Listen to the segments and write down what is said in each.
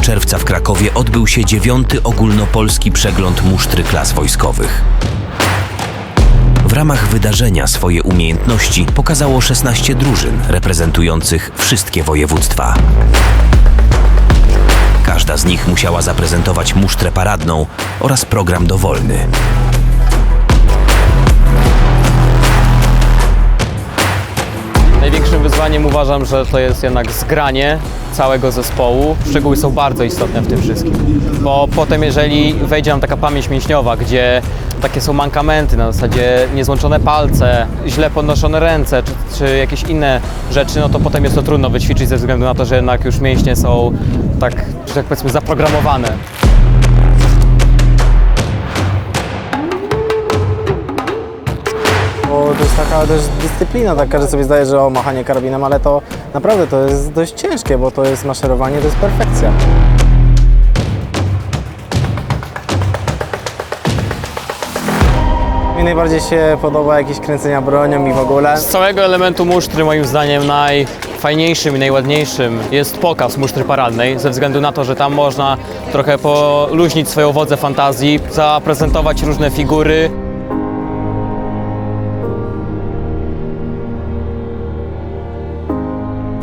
czerwca w Krakowie odbył się dziewiąty ogólnopolski przegląd musztry klas wojskowych. W ramach wydarzenia swoje umiejętności pokazało 16 drużyn reprezentujących wszystkie województwa. Każda z nich musiała zaprezentować musztrę paradną oraz program dowolny. Wyzwaniem uważam, że to jest jednak zgranie całego zespołu. Szczegóły są bardzo istotne w tym wszystkim, bo potem jeżeli wejdzie nam taka pamięć mięśniowa, gdzie takie są mankamenty na zasadzie niezłączone palce, źle podnoszone ręce czy, czy jakieś inne rzeczy, no to potem jest to trudno wyćwiczyć ze względu na to, że jednak już mięśnie są tak, że tak powiedzmy zaprogramowane. Taka też dyscyplina, tak każdy sobie zdaje, że o machanie karabinem, ale to naprawdę to jest dość ciężkie, bo to jest maszerowanie, to jest perfekcja. Mi najbardziej się podoba jakieś kręcenia bronią i w ogóle. Z całego elementu musztry moim zdaniem najfajniejszym i najładniejszym jest pokaz musztry paradnej, ze względu na to, że tam można trochę poluźnić swoją wodzę fantazji, zaprezentować różne figury.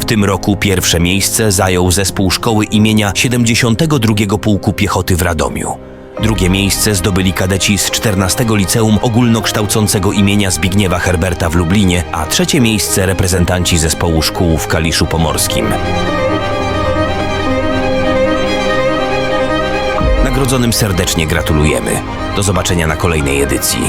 W tym roku pierwsze miejsce zajął zespół szkoły imienia 72 Pułku Piechoty w Radomiu. Drugie miejsce zdobyli kadeci z 14 Liceum Ogólnokształcącego imienia Zbigniewa Herberta w Lublinie, a trzecie miejsce reprezentanci zespołu szkół w Kaliszu Pomorskim. Nagrodzonym serdecznie gratulujemy. Do zobaczenia na kolejnej edycji.